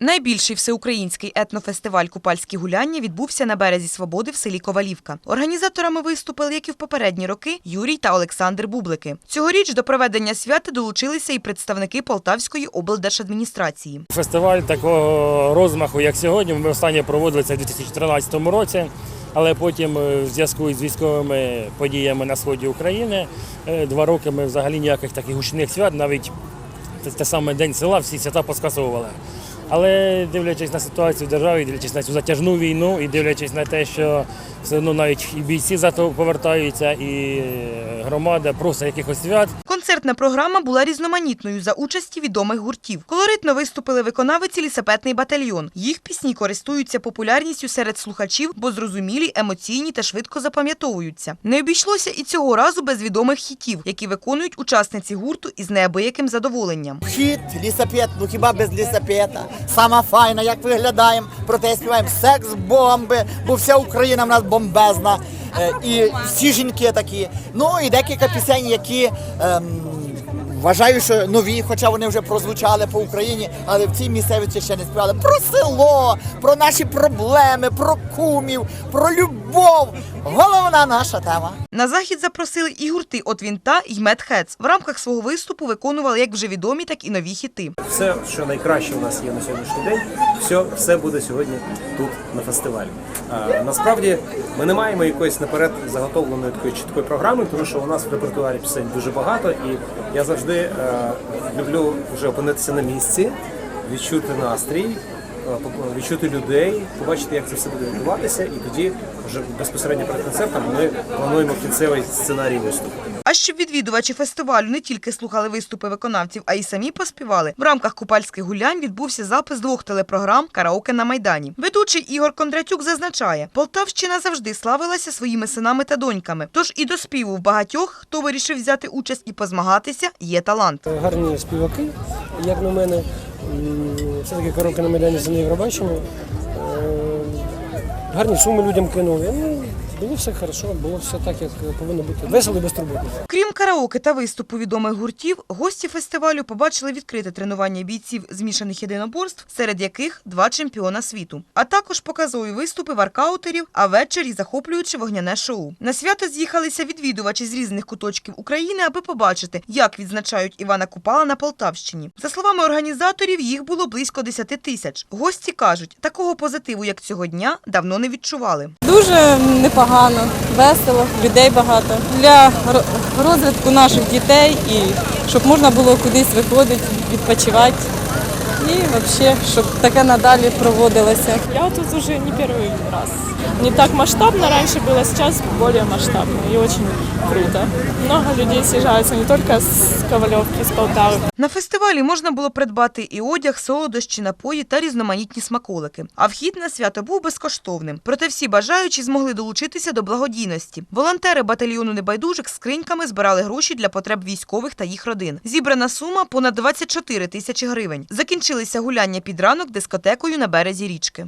Найбільший всеукраїнський етнофестиваль Купальські гуляння відбувся на березі Свободи в селі Ковалівка. Організаторами виступили, як і в попередні роки, Юрій та Олександр Бублики. Цьогоріч до проведення свята долучилися і представники Полтавської облдержадміністрації. Фестиваль такого розмаху, як сьогодні, ми останнє проводили це в 2013 році. Але потім, е, в зв'язку з військовими подіями на сході України, е, два роки ми взагалі ніяких таких гучних свят, навіть те, саме День села, всі свята поскасовували. Але дивлячись на ситуацію в державі, дивлячись на цю затяжну війну і дивлячись на те, що все одно навіть і бійці зато повертаються, і е, громада просто якихось свят. Концертна програма була різноманітною за участі відомих гуртів. Колоритно виступили виконавиці лісапетний батальйон. Їх пісні користуються популярністю серед слухачів, бо зрозумілі, емоційні та швидко запам'ятовуються. Не обійшлося і цього разу без відомих хітів, які виконують учасниці гурту із неабияким задоволенням. Хіт, лісапет, ну хіба без лісапета? Сама файна, як виглядаємо, проте співаємо секс бомби, бо вся Україна в нас бомбезна. Е, і всі жінки такі. Ну і декілька пісень, які ем, вважаю, що нові, хоча вони вже прозвучали по Україні, але в цій місцевості ще не співали. Про село, про наші проблеми, про кумів, про любов. Головна наша тема. На захід запросили і гурти от Вінта і Медхец. В рамках свого виступу виконували як вже відомі, так і нові хіти. все, що найкраще у нас є на сьогоднішній день, все, все буде сьогодні тут на фестивалі. А, насправді ми не маємо якоїсь наперед заготовленої такої чіткої програми, тому що у нас в репертуарі пісень дуже багато, і я завжди е, люблю вже опинитися на місці, відчути настрій. Е, Відчути людей, побачити, як це все буде відбуватися, і тоді вже безпосередньо перед концертом ми плануємо кінцевий сценарій виступу. А щоб відвідувачі фестивалю не тільки слухали виступи виконавців, а й самі поспівали. В рамках купальських гулянь відбувся запис двох телепрограм Караоке на майдані. Ведучий Ігор Кондратюк зазначає, Полтавщина завжди славилася своїми синами та доньками. Тож і до співу в багатьох, хто вирішив взяти участь і позмагатися, є талант. гарні співаки, як на мене. Все-таки коробка на Майдані за Євробачення. Е, Гарні суми людям кинули. Ну, було все хорошо, було все так, як повинно бути. Весело і безтурботно. Крім караоке та виступу відомих гуртів, гості фестивалю побачили відкрите тренування бійців змішаних єдиноборств, серед яких два чемпіона світу, а також показові виступи варкаутерів, а ввечері захоплюючи вогняне шоу. На свято з'їхалися відвідувачі з різних куточків України, аби побачити, як відзначають Івана Купала на Полтавщині. За словами організаторів, їх було близько 10 тисяч. Гості кажуть, такого позитиву, як цього дня, давно не відчували. Дуже непогано, весело, людей багато. Для розвитку наших дітей і щоб можна було кудись виходити, відпочивати. І взагалі, щоб таке надалі проводилося. Я тут уже не первый раз. Не так масштабно раньше было, сейчас более масштабно и очень круто. Много людей съезжаются не только с Ковалевки, с Полтавы. На фестивалі можна було придбати і одяг, солодощі, напої та різноманітні смаколики. А вхід на свято був безкоштовним. Проте всі бажаючі змогли долучитися до благодійності. Волонтери батальйону небайдужих скриньками збирали гроші для потреб військових та їх родин. Зібрана сума понад 24 тисячі гривень. Закінчилися гуляння під ранок дискотекою на березі річки.